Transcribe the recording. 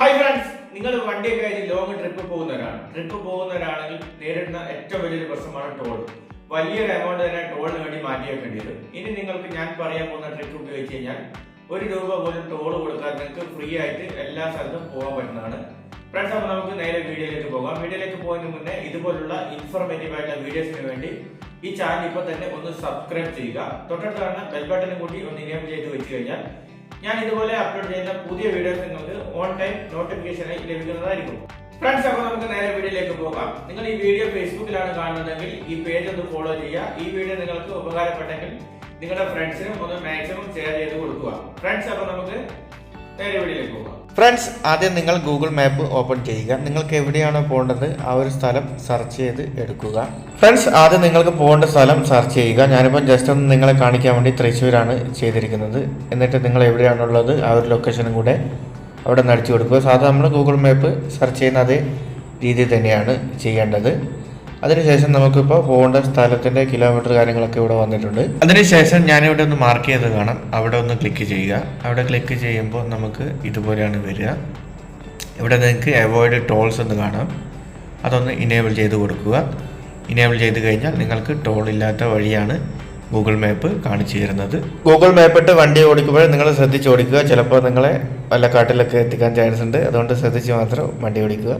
Hi friends നിങ്ങൾ വണ്ടിയൊക്കെ ആയിട്ട് ലോങ് ട്രിപ്പ് പോകുന്നവരാണ്. ട്രിപ്പ് പോകുന്നവരാണെങ്കിൽ നേരിടുന്ന ഏറ്റവും വലിയൊരു പ്രശ്നമാണ് ടോൾ വലിയൊരു എമൗണ്ട് തന്നെ ടോളിന് വേണ്ടി മാറ്റി വെക്കേണ്ടി വരും. ഇനി നിങ്ങൾക്ക് ഞാൻ പറയാൻ പോകുന്ന ട്രിപ്പ് ഉപയോഗിച്ച് കഴിഞ്ഞാൽ ഒരു രൂപ പോലും ടോൾ കൊടുക്കാതെ നിങ്ങൾക്ക് ഫ്രീ ആയിട്ട് എല്ലാ സ്ഥലത്തും പോകാൻ പറ്റുന്നതാണ്. ഫ്രണ്ട്സ് അപ്പോൾ നമുക്ക് നേരെ വീഡിയോയിലേക്ക് പോകാം. വീഡിയോയിലേക്ക് പോകുന്നതിന് മുന്നേ ഇതുപോലുള്ള ഇൻഫോർമേറ്റീവ് ആയിട്ടുള്ള വീഡിയോസിന് വേണ്ടി ഈ ചാനൽ ഇപ്പോൾ തന്നെ ഒന്ന് സബ്സ്ക്രൈബ് ചെയ്യുക. തൊട്ടടുത്ത് കാണുന്ന ബെൽ ബട്ടനും കൂടി ഒന്ന് ഇനേബിൾ ചെയ്ത് വെച്ച് കഴിഞ്ഞാൽ ഞാൻ ഇതുപോലെ അപ്ലോഡ് ചെയ്യുന്ന പുതിയ വീഡിയോസ് നിങ്ങൾക്ക് ഓൺ ടൈം നോട്ടിഫിക്കേഷനായി ലഭിക്കുന്നതായിരിക്കും. ഫ്രണ്ട്സ് അപ്പോൾ നമുക്ക് നേരെ വീഡിയോയിലേക്ക് പോകാം. നിങ്ങൾ ഈ വീഡിയോ ഫേസ്ബുക്കിലാണ് കാണുന്നതെങ്കിൽ ഈ പേജ് ഒന്ന് ഫോളോ ചെയ്യുക. ഈ വീഡിയോ നിങ്ങൾക്ക് ഉപകാരപ്പെട്ടെങ്കിൽ നിങ്ങളുടെ ഫ്രണ്ട്സിനും ഒന്ന് മാക്സിമം ഷെയർ ചെയ്ത് കൊടുക്കുക. ഫ്രണ്ട്സ് അപ്പോൾ നമുക്ക് ഫ്രണ്ട്സ് ആദ്യം നിങ്ങൾ ഗൂഗിൾ മാപ്പ് ഓപ്പൺ ചെയ്യുക. നിങ്ങൾക്ക് എവിടെയാണോ പോകേണ്ടത്? ആ ഒരു സ്ഥലം സെർച്ച് ചെയ്ത് എടുക്കുക. ഫ്രണ്ട്സ് ആദ്യം നിങ്ങൾക്ക് പോകേണ്ട സ്ഥലം സെർച്ച് ചെയ്യുക. ഞാനിപ്പോൾ ജസ്റ്റ് ഒന്ന് നിങ്ങളെ കാണിക്കാൻ വേണ്ടി തൃശ്ശൂരാണ് ചെയ്തിരിക്കുന്നത്. എന്നിട്ട് നിങ്ങൾ എവിടെയാണുള്ളത്? ആ ഒരു ലൊക്കേഷനും കൂടെ അവിടെ നിന്ന് കൊടുക്കുക. സാധാരണ നമ്മൾ ഗൂഗിൾ മാപ്പ് സെർച്ച് ചെയ്യുന്ന അതേ രീതിയിൽ തന്നെയാണ് ചെയ്യേണ്ടത്. അതിനുശേഷം നമുക്കിപ്പോൾ പോകേണ്ട സ്ഥലത്തിന്റെ കിലോമീറ്റർ കാര്യങ്ങളൊക്കെ ഇവിടെ വന്നിട്ടുണ്ട്. അതിനുശേഷം ഞാനിവിടെ ഒന്ന് മാർക്ക് ചെയ്ത് കാണാം. അവിടെ ഒന്ന് ക്ലിക്ക് ചെയ്യുക. അവിടെ ക്ലിക്ക് ചെയ്യുമ്പോൾ നമുക്ക് ഇതുപോലെയാണ് വരിക. ഇവിടെ നിങ്ങൾക്ക് അവോയ്ഡ് ടോൾസ് എന്ന് കാണാം. അതൊന്ന് ഇനേബിൾ ചെയ്ത് കൊടുക്കുക. ഇനേബിൾ ചെയ്ത് കഴിഞ്ഞാൽ നിങ്ങൾക്ക് ടോൾ ഇല്ലാത്ത വഴിയാണ് ഗൂഗിൾ മാപ്പ് കാണിച്ചു തരുന്നത്. ഗൂഗിൾ മാപ്പ് ഇട്ട് വണ്ടി ഓടിക്കുമ്പോൾ നിങ്ങൾ ശ്രദ്ധിച്ച് ഓടിക്കുക. ചിലപ്പോൾ നിങ്ങളെ വല്ല കാട്ടിലൊക്കെ എത്തിക്കാൻ ചാൻസ് ഉണ്ട്. അതുകൊണ്ട് ശ്രദ്ധിച്ച് മാത്രം വണ്ടി ഓടിക്കുക.